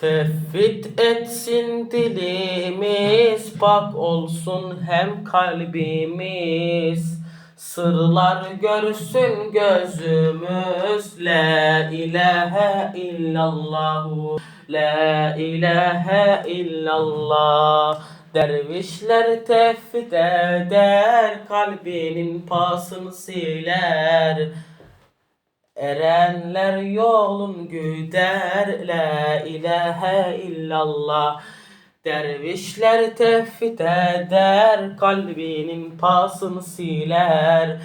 Tevhid etsin dilimiz, pak olsun hem kalbimiz. Sırlar görsün gözümüz, la ilahe illallahu, la ilahe illallah. Dervişler tevhid eder, kalbinin pasını siler. Erenler yolun güder La ilahe illallah. Dervişler tevhid eder Kalbinin pasını siler.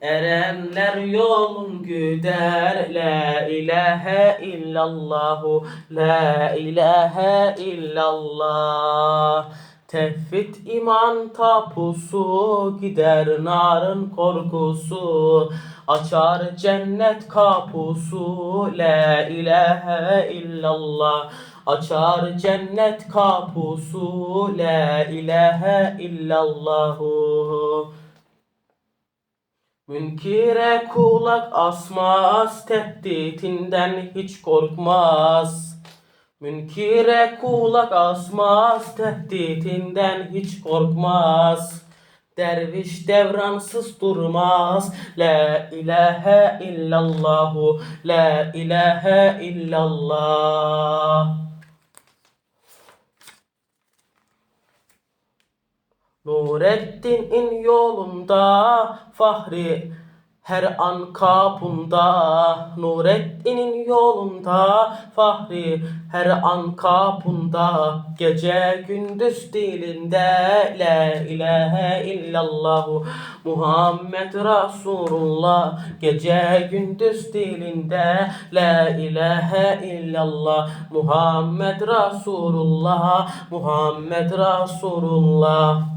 Erenler yolun güder La ilahe illallahu La ilahe illallah Tevhid iman tapusu gider narın korkusu. Açar cennet kapusu la ilahe illallah. Açar cennet kapusu la ilahe illallahu. Münkire kulak asmaz, tehditinden hiç korkmaz. Münkire kulak asmaz, tehditinden hiç korkmaz. Derviş devransız durmaz. La ilahe illallahu, la ilahe illallah. Nureddin'in yolunda Fahri her an kapında Nureddin'in yolunda. Fahri her an kapında Gece gündüz dilinde La ilahe illallah Muhammed Resulullah Gece gündüz dilinde La ilahe illallah Muhammed Resulullah Muhammed Resulullah